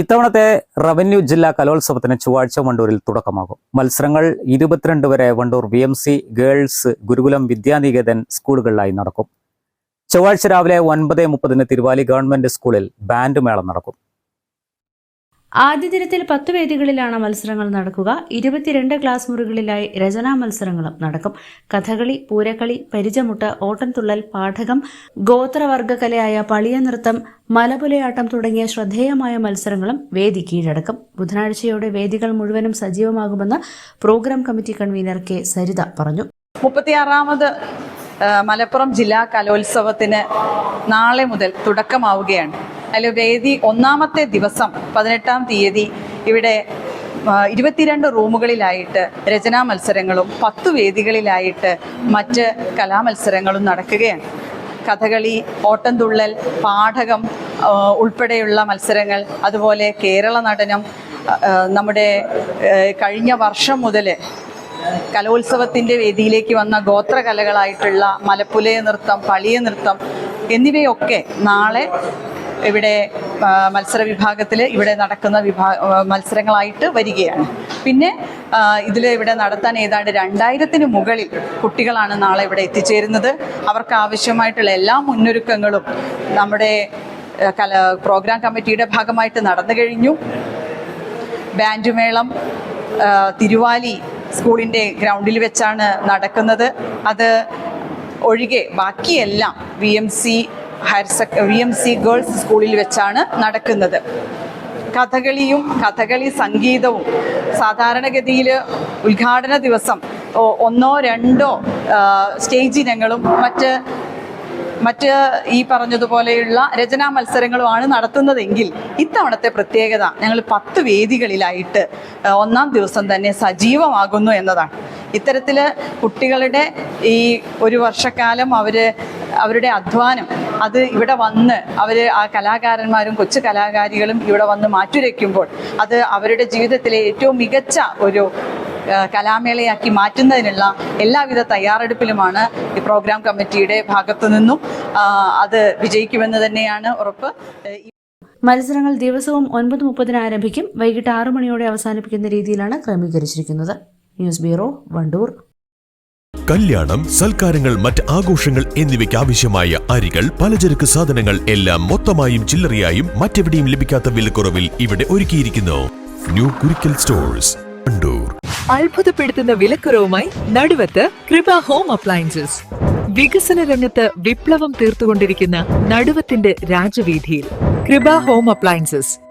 ഇത്തവണത്തെ റവന്യൂ ജില്ലാ കലോത്സവത്തിന് ചൊവ്വാഴ്ച വണ്ടൂരിൽ തുടക്കമാകും. മത്സരങ്ങൾ ഇരുപത്തിരണ്ട് വരെ Wandoor V M C girls Gurukulam Vidyanikethan സ്കൂളുകളിലായി നടക്കും. ചൊവ്വാഴ്ച രാവിലെ ഒൻപത് മുപ്പതിന് തിരുവാലി ഗവൺമെന്റ് സ്കൂളിൽ ബാൻഡ് മേളം നടക്കും. ആദ്യ ദിനത്തിൽ പത്ത് വേദികളിലാണ് മത്സരങ്ങൾ നടക്കുക. ഇരുപത്തിരണ്ട് ക്ലാസ് മുറികളിലായി രചനാ മത്സരങ്ങളും നടക്കും. കഥകളി പൂരക്കളി പരിചമുട്ട് ഓട്ടൻതുള്ളൽ പാഠകം ഗോത്രവർഗകലയായ പളിയ നൃത്തം മലപുലയാട്ടം തുടങ്ങിയ ശ്രദ്ധേയമായ മത്സരങ്ങളും വേദി കീഴടക്കും. ബുധനാഴ്ചയോടെ വേദികൾ മുഴുവനും സജീവമാകുമെന്ന് programme committee convener K. Saritha പറഞ്ഞു. മുപ്പത്തിയാറാമത് മലപ്പുറം ജില്ലാ കലോത്സവത്തിന് നാളെ മുതൽ തുടക്കമാവുകയാണ്. വേദി ഒന്നാമത്തെ ദിവസം പതിനെട്ടാം തീയതി ഇവിടെ ഇരുപത്തിരണ്ട് റൂമുകളിലായിട്ട് രചനാ മത്സരങ്ങളും പത്ത് വേദികളിലായിട്ട് മറ്റ് കലാമത്സരങ്ങളും നടക്കുകയാണ്. കഥകളി ഓട്ടംതുള്ളൽ പാഠകം ഉൾപ്പെടെയുള്ള മത്സരങ്ങൾ അതുപോലെ കേരള നടനം നമ്മുടെ കഴിഞ്ഞ വർഷം മുതൽ കലോത്സവത്തിന്റെ വേദിയിലേക്ക് വന്ന ഗോത്രകലകളായിട്ടുള്ള മലപ്പുലയ നൃത്തം പളിയ നൃത്തം എന്നിവയൊക്കെ നാളെ ഇവിടെ മത്സര വിഭാഗത്തിൽ ഇവിടെ നടക്കുന്ന വിഭാ മത്സരങ്ങളായിട്ട് വരികയാണ്. പിന്നെ ഇതിൽ ഇവിടെ നടത്താൻ ഏതാണ്ട് രണ്ടായിരത്തിന് മുകളിൽ കുട്ടികളാണ് നാളെ ഇവിടെ എത്തിച്ചേരുന്നത്. അവർക്ക് ആവശ്യമായിട്ടുള്ള എല്ലാ മുന്നൊരുക്കങ്ങളും നമ്മുടെ കല പ്രോഗ്രാം കമ്മിറ്റിയുടെ ഭാഗമായിട്ട് നടന്നു കഴിഞ്ഞു. ബാൻഡുമേളം തിരുവാലി സ്കൂളിന്റെ ഗ്രൗണ്ടിൽ വെച്ചാണ് നടക്കുന്നത്. അത് ഒഴികെ ബാക്കിയെല്ലാം V M C higher സെക്ക V M C girls സ്കൂളിൽ വെച്ചാണ് നടക്കുന്നത്. കഥകളിയും കഥകളി സംഗീതവും സാധാരണഗതിയിൽ ഉദ്ഘാടന ദിവസം ഒന്നോ രണ്ടോ സ്റ്റേജ് ഇനങ്ങളും മറ്റ് മറ്റ് ഈ പറഞ്ഞതുപോലെയുള്ള രചനാ മത്സരങ്ങളുമാണ് നടത്തുന്നതെങ്കിൽ ഇത്തവണത്തെ പ്രത്യേകത ഞങ്ങൾ പത്ത് വേദികളിലായിട്ട് ഒന്നാം ദിവസം തന്നെ സജീവമാകുന്നു എന്നതാണ്. ഇത്തരത്തിൽ കുട്ടികളുടെ ഈ ഒരു വർഷക്കാലം അവർ അവരുടെ അധ്വാനം അത് ഇവിടെ വന്ന് അവർ ആ കലാകാരന്മാരും കൊച്ചു കലാകാരികളും ഇവിടെ വന്ന് മാറ്റുരയ്ക്കുമ്പോൾ അത് അവരുടെ ജീവിതത്തിലെ ഏറ്റവും മികച്ച ഒരു കലാമേളയാക്കി മാറ്റുന്നതിനുള്ള എല്ലാവിധ തയ്യാറെടുപ്പിലുമാണ് ഈ പ്രോഗ്രാം കമ്മിറ്റിയുടെ ഭാഗത്തു നിന്നും. അത് വിജയിക്കുമെന്ന് തന്നെയാണ് ഉറപ്പ്. മത്സരങ്ങൾ ദിവസവും ഒൻപത് മുപ്പതിന് ആരംഭിക്കും. വൈകിട്ട് ആറു മണിയോടെ അവസാനിപ്പിക്കുന്ന രീതിയിലാണ് ക്രമീകരിച്ചിരിക്കുന്നത്. News bureau Wandoor. കല്യാണം സൽക്കാരങ്ങൾ മറ്റ് ആഘോഷങ്ങൾ എന്നിവയ്ക്ക് ആവശ്യമായ അരികൾ പലചരക്ക് സാധനങ്ങൾ എല്ലാം മൊത്തമായും ചില്ലറയായും മറ്റെവിടെയും ലഭിക്കാത്ത വിലക്കുറവിൽ ഇവിടെ ഒരുക്കിയിരിക്കുന്നു. ന്യൂ കുരിക്കൽ സ്റ്റോഴ്സ് കണ്ടൂർ അത്ഭുതപ്പെടുത്തുന്ന വിലക്കുറവുമായി നടുവത്ത് കൃപ ഹോം അപ്ലയൻസസ്. വികസന രംഗത്ത് വിപ്ലവം തീർത്തുകൊണ്ടിരിക്കുന്ന നടുവത്തിന്റെ രാജവീതിയിൽ കൃപ ഹോം അപ്ലയൻസസ്.